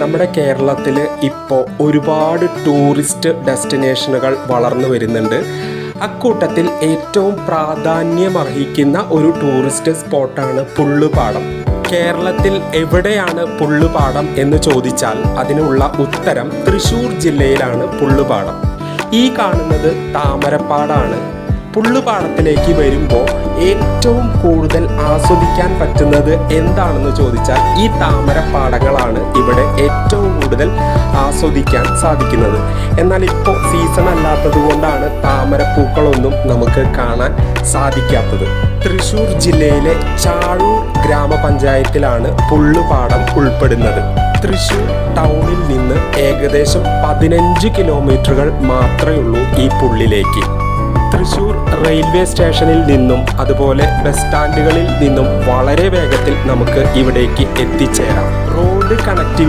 നമ്മുടെ കേരളത്തിൽ ഇപ്പോൾ ഒരുപാട് ടൂറിസ്റ്റ് ഡെസ്റ്റിനേഷനുകൾ വളർന്നു വരുന്നുണ്ട്. അക്കൂട്ടത്തിൽ ഏറ്റവും പ്രാധാന്യമർഹിക്കുന്ന ഒരു ടൂറിസ്റ്റ് സ്പോട്ടാണ് പുള്ളുപാടം. കേരളത്തിൽ എവിടെയാണ് പുള്ളുപാടം എന്ന് ചോദിച്ചാൽ അതിനുള്ള ഉത്തരം തൃശ്ശൂർ ജില്ലയിലാണ് പുള്ളുപാടം. ഈ കാണുന്നത് താമരപ്പാടാണ്. പുള്ളുപാടത്തിലേക്ക് വരുമ്പോൾ ഏറ്റവും കൂടുതൽ ആസ്വദിക്കാൻ പറ്റുന്നത് എന്താണെന്ന് ചോദിച്ചാൽ ഈ താമരപ്പാടങ്ങളാണ് ഇവിടെ ഏറ്റവും കൂടുതൽ ആസ്വദിക്കാൻ സാധിക്കുന്നത്. എന്നാൽ ഇപ്പോൾ സീസൺ അല്ലാത്തത് കൊണ്ടാണ് താമരപ്പൂക്കളൊന്നും നമുക്ക് കാണാൻ സാധിക്കാത്തത്. തൃശൂർ ജില്ലയിലെ ചാഴൂർ ഗ്രാമപഞ്ചായത്തിലാണ് പുള്ളുപാടം ഉൾപ്പെടുന്നത്. തൃശൂർ ടൗണിൽ നിന്ന് ഏകദേശം പതിനഞ്ച് കിലോമീറ്ററുകൾ മാത്രമേ ഉള്ളൂ ഈ പുള്ളിലേക്ക്. തൃശൂർ റെയിൽവേ സ്റ്റേഷനിൽ നിന്നും അതുപോലെ ബസ് സ്റ്റാൻഡുകളിൽ നിന്നും വളരെ വേഗത്തിൽ നമുക്ക് ഇവിടേക്ക് എത്തിച്ചേരാം. Road connectivity